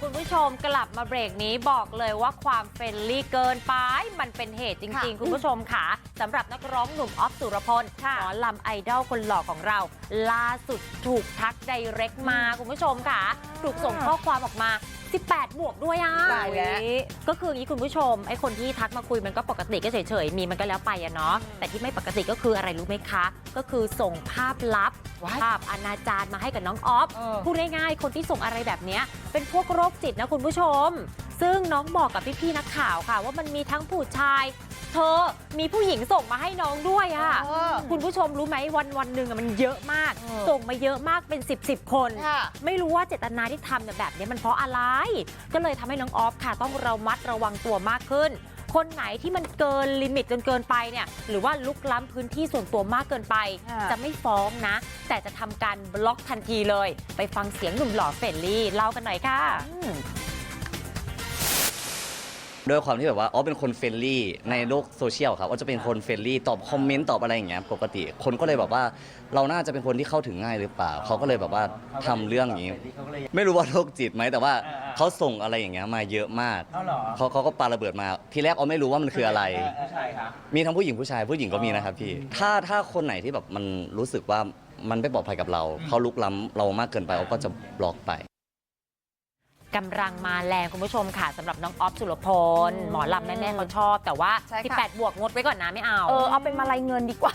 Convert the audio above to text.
คุณผู้ชมกลับมาเบรกนี้บอกเลยว่าความเฟรนลี่เกินไป มันเป็นเหตุจริงค่ะๆคุณผู้ชมค่ะสำหรับนักร้องหนุ่มออฟสุรพลหมอลำไอดอลคนหล่อของเรา ล่าสุดถูกทักไดเรกมาคุณผู้ชมค่ะ ถูกส่งข้อความออกมา 18 บวกด้วยอะตายแล้วก็คืออย่างนี้คุณผู้ชมไอคนที่ทักมาคุยมันก็ปกติก็เฉยๆมีมันก็แล้วไปอะเนาะแต่ที่ไม่ปกติก็คืออะไรรู้ไหมคะ ก็คือส่งภาพลับว้าย ภาพอนาจารมาให้กับน้องออฟเออพูดง่ายๆคนที่ส่งอะไรแบบเนี้ยเป็นพวกโรคจิตนะคุณผู้ชม ซึ่งน้องบอกกับพี่ๆนักข่าวค่ะ ว่ามันมีทั้งผู้ชาย เธอมีผู้หญิงส่งมาให้น้องด้วยอะเออคุณผู้ชมรู้ไหมวันวันๆหนึ่งอะมันเยอะมากเออส่งมาเยอะมากเป็น 10บสคนค่ะไม่รู้ว่าเจตนาที่ทำเนี่ยแบบนี้มันเพราะอะไร ก็เลยทำให้น้องออฟค่ะต้องระมัดระวังตัวมากขึ้น คนไหนที่มันเกินลิมิตจนเกินไปเนี่ยหรือว่าลุกล้ำพื้นที่ส่วนตัวมากเกินไปค่ะจะไม่ฟ้องนะ แต่จะทำการบล็อกทันทีเลย ไปฟังเสียงหนุ่มหล่อเฟรนลี่เล่ากันหน่อยค่ะด้วยความที่แบบว่าอ๋อเป็นคนเฟรนลี่ในโลกโซเชียลครับก็จะเป็นคนเฟรนลี่ตอบคอมเมนต์ตอบอะไรอย่างเงี้ยปกติ คนก็เลยแบบว่าเราน่าจะเป็นคนที่เข้าถึงง่ายหรือเปล่า เขาก็เลยแบบว่าทำเรื่องอย่างงี้ ไม่รู้ว่าโรคจิตไหมแต่ว่าอ่าๆ เขาส่งอะไรอย่างเงี้ยมาเยอะมากเอาเหรอเขาเขาก็ปาระเบิดมา ทีแรกเอาไม่รู้ว่ามันคืออะไร ผู้ชายครับ มีทั้งผู้หญิงผู้ชายผู้หญิงก็มีนะครับพี่ ถ้าถ้าคนไหนที่แบบมันรู้สึกว่ามันไม่ปลอดภัยกับเรา เขาลุกล้ำเรามากเกินไปเราก็จะบล็อกไป กำลังมาแรงคุณผู้ชมค่ะสำหรับน้องออฟสุรพล หมอลำแม่ๆเขาชอบ แต่ว่า ใช่ค่ะ 18 บวกงดไว้ก่อนนะไม่เอา เออเอาเป็นมาลายเงินดีกว่า